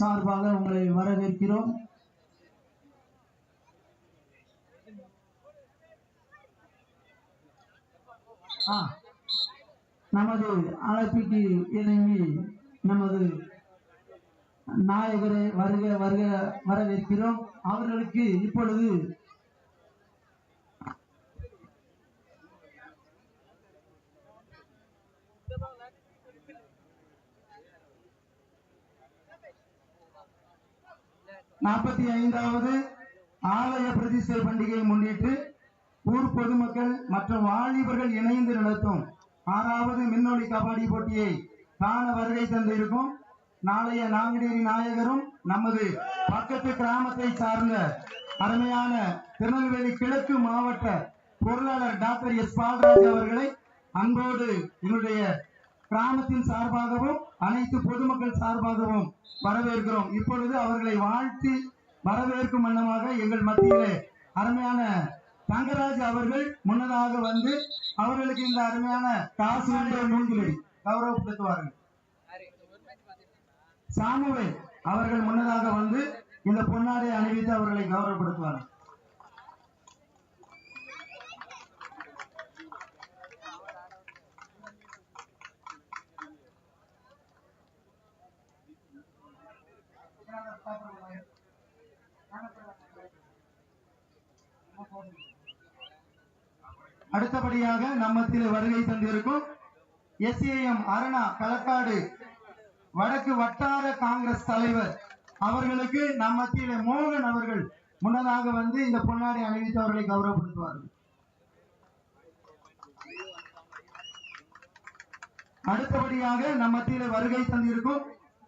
சார்பாக உங்களை வரவேற்கிறோம். நமது அழைப்பிக்கு இணங்கி நமது நாயகரை வருக வருக வரவேற்கிறோம். அவர்களுக்கு இப்பொழுது நாற்பத்தி ஐந்தாவது ஆலய பிரதிஷ்டை பண்டிகையை முன்னிட்டு ஊர் பொதுமக்கள் மற்றும் வாலிபர்கள் இணைந்து நடத்தும் ஆறாவது மின்னொலி கபாடி போட்டியை காண வருகை தந்திருக்கும். நாளைய நாங்குநேரி நாயகரும் நமது பக்கத்து கிராமத்தை சார்ந்த அருமையான திருநெல்வேலி கிழக்கு மாவட்ட பொருளாளர் டாக்டர் எஸ் பால்ராஜ் அவர்களை அன்போடு என்னுடைய கிராமத்தின் சார்பாகவும் அனைத்து பொதுமக்கள் சார்பாகவும் வரவேற்கிறோம். இப்பொழுது அவர்களை வாழ்த்தி வரவேற்கும் வண்ணமாக எங்கள் மத்தியிலே அருமையான தங்கராஜ் அவர்கள் முன்னதாக வந்து அவர்களுக்கு இந்த அருமையான காசு என்ற மூங்கிலை கௌரவப்படுத்துவார்கள். சாமுவேல் அவர்கள் முன்னதாக வந்து இந்த பொன்னாடை அணிவித்து அவர்களை கௌரவப்படுத்துவார்கள். அடுத்தபடியாக நம்மத்தில் வருகை தந்திருக்கும் எஸ்ஏஎம் அருணா களக்காடு வடக்கு வட்டார காங்கிரஸ் தலைவர். அவர்களுக்கு நம்மத்தில மோகன் அவர்கள் முன்னதாக வந்து இந்த பொன்னாடி அணிவித்து அவர்களை கௌரவப்படுத்துவார்கள். அடுத்தபடியாக நம்மத்தில வருகை தந்திருக்கும்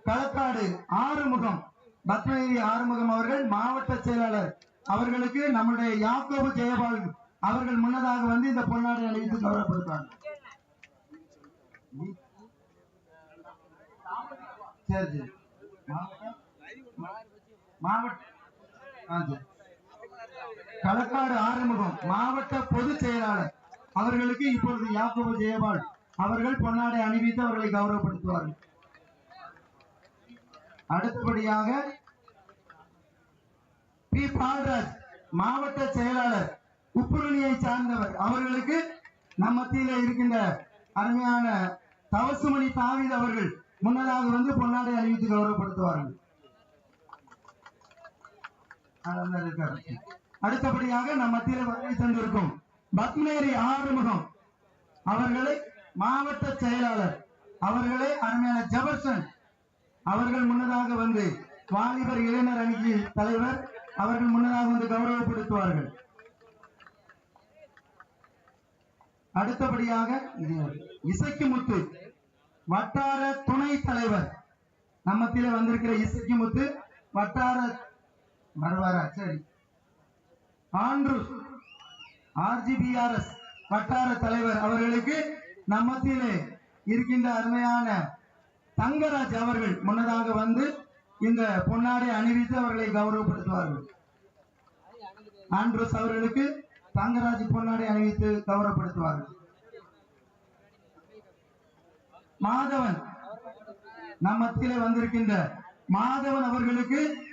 களக்காடு ஆறுமுகம் பத்மகிரி ஆறுமுகம் அவர்கள் மாவட்ட செயலாளர். அவர்களுக்கு நம்முடைய யாக்கோபு ஜெயபால் அவர்கள் முன்னதாக வந்து இந்த பொன்னாடை அணிவித்து கௌரவப்படுத்தாங்க சரி சரி. மாவட்ட களக்காடு ஆறுமுகம் மாவட்ட பொதுச் செயலாளர். அவர்களுக்கு இப்பொழுது யாக்கோபு ஜெயபால் அவர்கள் பொன்னாடை அணிவித்து அவர்களை கௌரவப்படுத்துவார்கள். அடுத்தபடியாக பி. பால்ராஜ் மாவட்ட செயலாளர் உப்புரணியை சார்ந்தவர். அவர்களுக்கு நம் மத்தியில இருக்கின்ற அருமையான தவசுமணி தாவித் அவர்கள் முன்னதாக வந்து பொன்னாடை அறிவித்து கௌரவப்படுத்துவார்கள். அடுத்தபடியாக நம் மத்தியில வருகை தந்திருக்கும் பத்மேரி ஆறுமுகம் அவர்களை மாவட்ட செயலாளர் அவர்களை அருமையான ஜபர்சன் அவர்கள் முன்னதாக வந்து வாலிபர் இளைஞர் அணிக்கு தலைவர் அவர்கள் முன்னதாக வந்து கௌரவப்படுத்துவார்கள். அடுத்தபடியாக இசைக்கு முத்து வட்டார துணை தலைவர். நம்மத்தில வந்திருக்கிற இசைக்கு முத்து வட்டார வருவாரா சரி ஆண்ட்ரூஸ் ஆர்ஜிபிஆர்எஸ் வட்டார தலைவர் அவர்களுக்கு நம்மத்திலே இருக்கின்ற அருமையான தங்கராஜ் அவர்கள் முன்னதாக வந்து இந்த பொன்னாடை அணிவித்து அவர்களை கௌரவப்படுத்துவார்கள். ஆண்ட்ரூஸ் அவர்களுக்கு தங்கராஜ் பொன்னாடை அணிவித்து கௌரவப்படுத்துவார்கள். மாதவன் நம் மத்தியிலே வந்திருக்கின்ற மாதவன் அவர்களுக்கு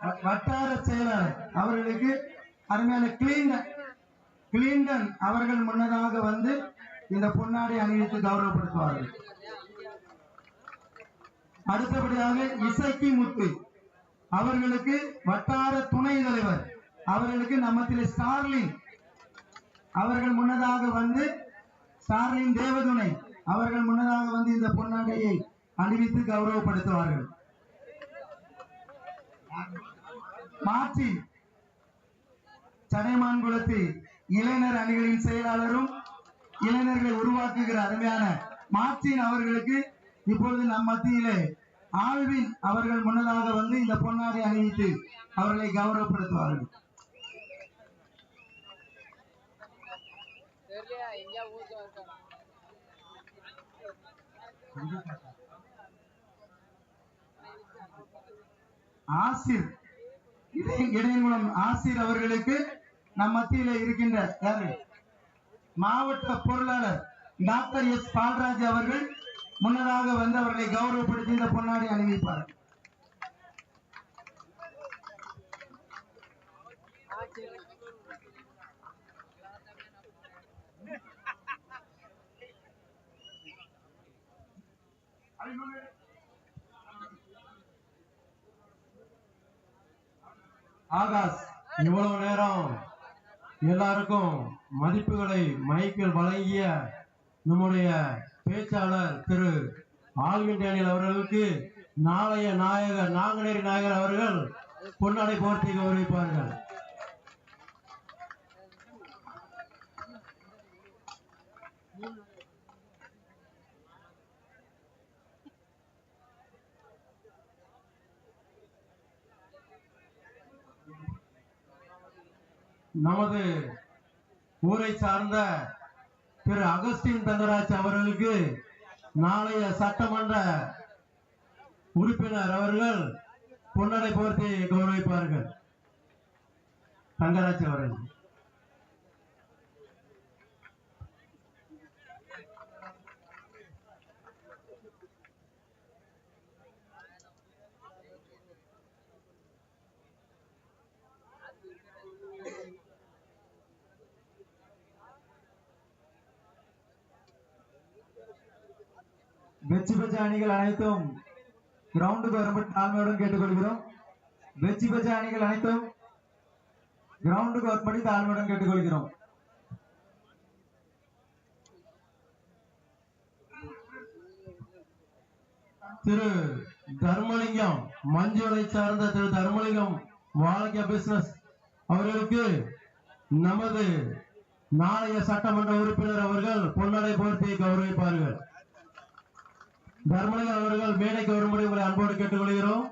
வ- வட்டார செயலாளர் அவர்களுக்கு அருமையான கிளீண்டன் கிளீண்டன் அவர்கள் முன்னதாக வந்து இந்த பொன்னாடை அணிவித்து கௌரவப்படுத்துவார்கள். அடுத்தபடியாக இசைக்கு முத்து. அவர்களுக்கு வட்டார துணை தலைவர். அவர்களுக்கு நம்மத்தில் ஸ்டார்லின் அவர்கள் முன்னதாக வந்து ஸ்டார்லின் தேவதுணை. அவர்கள் முன்னதாக வந்து இந்த பொன்னாடையை அணிவித்து கௌரவப்படுத்துவார்கள். மாற்றி சடைமான்குளத்து இளைஞர் அணிகளின் செயலாளரும் இளைஞர்களை உருவாக்குகிற அருமையான மார்டின் அவர்களுக்கு இப்பொழுது நம் மத்தியிலே ஆழ்வின் அவர்கள் முன்னதாக வந்து இந்த பொன்னாடை அணிவித்து அவர்களை கௌரவப்படுத்துவார்கள். ஆசிர். இடையங்குளம் ஆசிர் அவர்களுக்கு நம் மத்தியில இருக்கின்ற யாரு? மாவட்ட பொருளாளர் டாக்டர் எஸ் பால்ராஜ் அவர்கள் முன்னதாக வந்தவர்களை கௌரவப்படுத்தி இந்த பொன்னாடி அணிவிப்பார். ஆகாஷ் இவ்வளவு நேரம் எல்லாருக்கும் மதிப்புகளை மைக்கில் வழங்கிய நம்முடைய பேச்சாளர் திரு ஆல்வின் டேனியல் அவர்களுக்கு நாளைய நாயகர் நாங்குநேரி நாயகர் அவர்கள் பொன்னாடை போர்த்தி கௌரவிப்பார்கள். நமது ஊரை சார்ந்த திரு அகஸ்டின் தங்கராஜ் அவர்களுக்கு நாளைய சட்டமன்ற உறுப்பினர் அவர்கள் பொன்னடை போர்த்தி கௌரவிப்பார்கள். தங்கராஜ் அவர்கள். வெற்றி பெற்ற அணிகள் அனைத்தும் கிரவுண்டுக்கு வரும்படி தாழ்மையுடன் கேட்டுக்கொள்கிறோம். வெற்றி பெற்ற அணிகள் அனைத்தும் கிரவுண்டுக்கு வரும்படி தாழ்மையுடன் கேட்டுக்கொள்கிறோம். திரு தர்மலிங்கம் மஞ்சளை சார்ந்த திரு தர்மலிங்கம் வாழ்க்கை பிசினஸ் அவர்களுக்கு நமது நாளைய சட்டமன்ற உறுப்பினர் அவர்கள் பொன்னடை போர்த்தியை கௌரவிப்பார்கள். தர்மலிங்கம் அவர்கள் மேடைக்கு வரும்படி உங்களை அன்போடு கேட்டுக்கொள்கிறோம்.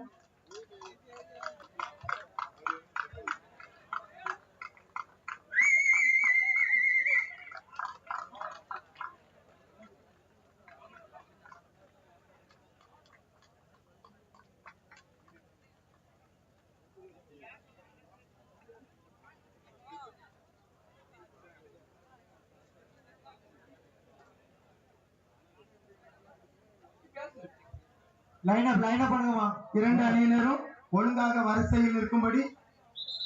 லைன் அப் லைன் அப் பண்ணுங்கம்மா. இரண்டு அணியினரும் ஒழுங்காக வரிசையில் இருக்கும்படி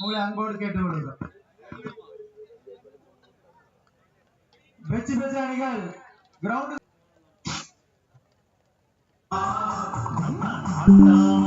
உங்களை அன்போடு கேட்டுக்கொள்கிறோம். வெற்றி பெற்ற அணிகள் கிரவுண்ட் அண்ணா